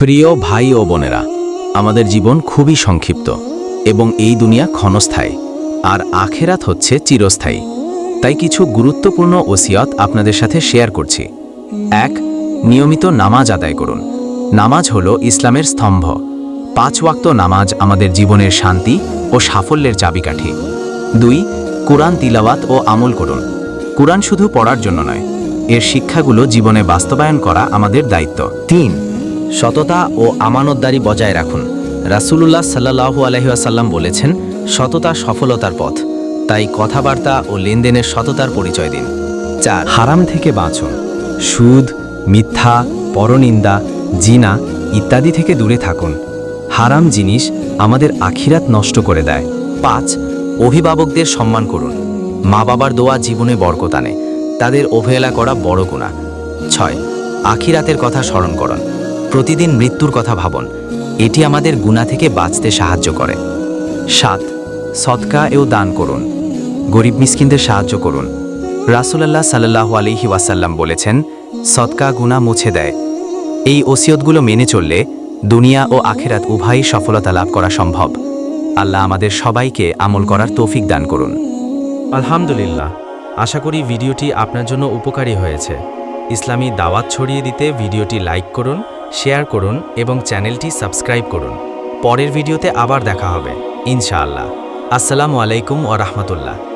প্রিয় ভাই ও বোনেরা, আমাদের জীবন খুবই সংক্ষিপ্ত এবং এই দুনিয়া ক্ষণস্থায়ী, আর আখেরাত হচ্ছে চিরস্থায়ী। তাই কিছু গুরুত্বপূর্ণ ওসিয়ত আপনাদের সাথে শেয়ার করছি। এক, নিয়মিত নামাজ আদায় করুন। নামাজ হলো ইসলামের স্তম্ভ। পাঁচ ওয়াক্ত নামাজ আমাদের জীবনের শান্তি ও সাফল্যের চাবিকাঠি। দুই, কোরআন তিলাওয়াত ও আমল করুন। কোরআন শুধু পড়ার জন্য নয়, এর শিক্ষাগুলো জীবনে বাস্তবায়ন করা আমাদের দায়িত্ব। তিন সততা ও আমানতদারি বজায় রাখুন। রাসূলুল্লাহ সাল্লাহু আলহিহাসাল্লাম বলেছেন, সততা সফলতার পথ। তাই কথাবার্তা ও লেনদেনের সততার পরিচয় দিন। চার, হারাম থেকে বাঁচুন। সুদ, মিথ্যা, পরনিন্দা, জিনা ইত্যাদি থেকে দূরে থাকুন। হারাম জিনিস আমাদের আখিরাত নষ্ট করে দেয়। পাঁচ, অভিভাবকদের সম্মান করুন। মা বাবার দোয়া জীবনে বরকত আনে। তাদের অবহেলা করা বড় গুণা ছয়, আখিরাতের কথা স্মরণ করুন। প্রতিদিন মৃত্যুর কথা ভাবুন। এটি আমাদের গুণা থেকে বাঁচতে সাহায্য করে। সাত সৎকা এও দান করুন। গরিব মিসকিনদের সাহায্য করুন। রাসুলাল্লাহ সাল্লাহু আলিহি ওয়াসাল্লাম বলেছেন সৎকা গুণা মুছে দেয়। এই ওসিয়তগুলো মেনে চললে দুনিয়া ও আখেরাত উভয়ই সফলতা লাভ করা সম্ভব। আল্লাহ আমাদের সবাইকে আমল করার তৌফিক দান করুন। আলহামদুলিল্লাহ। আশা করি ভিডিওটি আপনার জন্য উপকারী হয়েছে। ইসলামী দাওয়াত ছড়িয়ে দিতে ভিডিওটি লাইক করুন শেয়ার করুন এবং চ্যানেলটি সাবস্ক্রাইব করুন। পরের ভিডিওতে আবার দেখা হবে। ইনশাআল্লাহ। আসসালামু আলাইকুম ও রাহমাতুল্লাহ।